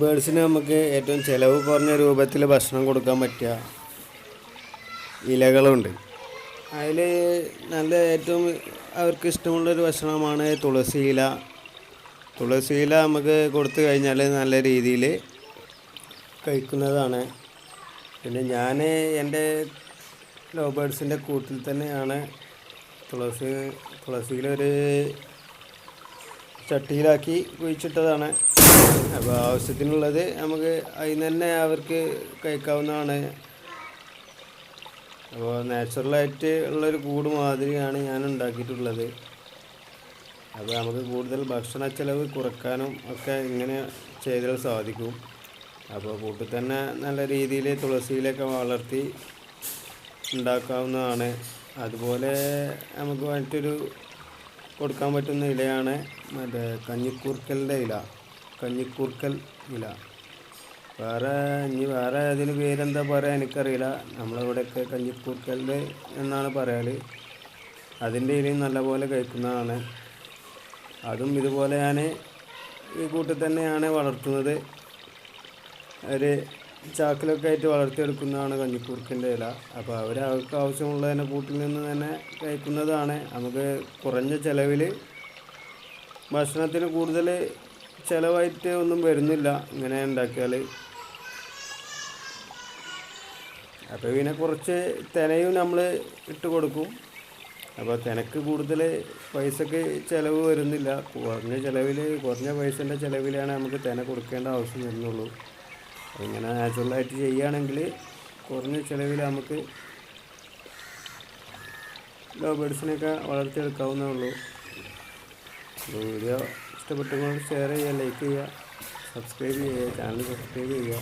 ബേഡ്സിന് നമുക്ക് ഏറ്റവും ചിലവ് കുറഞ്ഞ രൂപത്തിൽ ഭക്ഷണം കൊടുക്കാൻ പറ്റിയ ഇലകളുണ്ട്. അതിൽ നല്ല ഏറ്റവും അവർക്ക് ഇഷ്ടമുള്ളൊരു ഭക്ഷണമാണ് തുളസി ഇല. തുളസി ഇല നമുക്ക് കൊടുത്തു കഴിഞ്ഞാൽ നല്ല രീതിയിൽ കഴിക്കുന്നതാണ്. പിന്നെ ഞാൻ എന്റെ ലവ് ബേഡ്സിന്റെ കൂട്ടിൽ തന്നെയാണ് തുളസി തുളസിയിലൊരു ചട്ടിയിലാക്കി കുഴിച്ചിട്ടതാണ്. അപ്പോൾ ആവശ്യത്തിനുള്ളത് നമുക്ക് അതിന് തന്നെ അവർക്ക് കഴിക്കാവുന്നതാണ്. അപ്പോൾ നാച്ചുറലായിട്ട് ഉള്ളൊരു കൂട് മാതിരിയാണ് ഞാൻ ഉണ്ടാക്കിയിട്ടുള്ളത്. അപ്പോൾ നമുക്ക് കൂടുതൽ ഭക്ഷണ ചെലവ് കുറക്കാനും ഒക്കെ ഇങ്ങനെ ചെയ്താൽ സാധിക്കും. അപ്പോൾ കൂട്ടിൽ തന്നെ നല്ല രീതിയിൽ തുളസിയിലൊക്കെ വളർത്തി ഉണ്ടാക്കാവുന്നതാണ്. അതുപോലെ നമുക്ക് മറ്റൊരു കൊടുക്കാൻ പറ്റുന്ന ഇലയാണ് മറ്റേ കഞ്ഞിക്കൂർക്കലിന്റെ ഇല. കഞ്ഞിക്കൂർക്കൽ ഇല വേറെ ഇനി വേറെ അതിന് പേരെന്താ പറയുക എനിക്കറിയില്ല. നമ്മളിവിടെയൊക്കെ കഞ്ഞിക്കൂർക്കൽ എന്നാണ് പറയാൽ അതിന്റെ ഇലയും നല്ലപോലെ കഴിക്കുന്നതാണ്. അതും ഇതുപോലെ ഞാൻ ഈ കൂട്ടിൽ തന്നെയാണ് വളർത്തുന്നത്. ഒരു ചാക്കിലൊക്കെ ആയിട്ട് വളർത്തിയെടുക്കുന്നതാണ് കഞ്ഞിക്കൂർക്കിന്റെ ഇല. അപ്പോൾ അവർ അവർക്ക് ആവശ്യമുള്ളതിനെ കൂട്ടിൽ നിന്ന് തന്നെ കഴിക്കുന്നതാണ്. നമുക്ക് കുറഞ്ഞ ചിലവിൽ ഭക്ഷണത്തിന് കൂടുതൽ ചിലവായിട്ട് ഒന്നും വരുന്നില്ല. ഇങ്ങനെ ഉണ്ടാക്കിയാൽ അപ്പോൾ പിന്നെ കുറച്ച് തിനയും നമ്മൾ ഇട്ട് കൊടുക്കും. അപ്പോൾ തിനക്ക് കൂടുതൽ പൈസക്ക് ചിലവ് വരുന്നില്ല. കുറഞ്ഞ ചിലവിൽ കുറഞ്ഞ പൈസന്റെ ചിലവിലാണ് നമുക്ക് തിന കൊടുക്കേണ്ട ആവശ്യം വരുന്നുള്ളൂ. ഇങ്ങനെ നാച്ചുറലായിട്ട് ചെയ്യുകയാണെങ്കിൽ കുറഞ്ഞ ചിലവിൽ നമുക്ക് ലോ ബേഡ്സിനെയൊക്കെ വളർത്തിയെടുക്കാവുന്നേ ഉള്ളൂ. വീഡിയോ ഇഷ്ടപ്പെട്ടെങ്കിൽ ഷെയർ ചെയ്യുക ലൈക്ക് ചെയ്യുക സബ്സ്ക്രൈബ് ചെയ്യുക ചാനൽ സബ്സ്ക്രൈബ് ചെയ്യുക.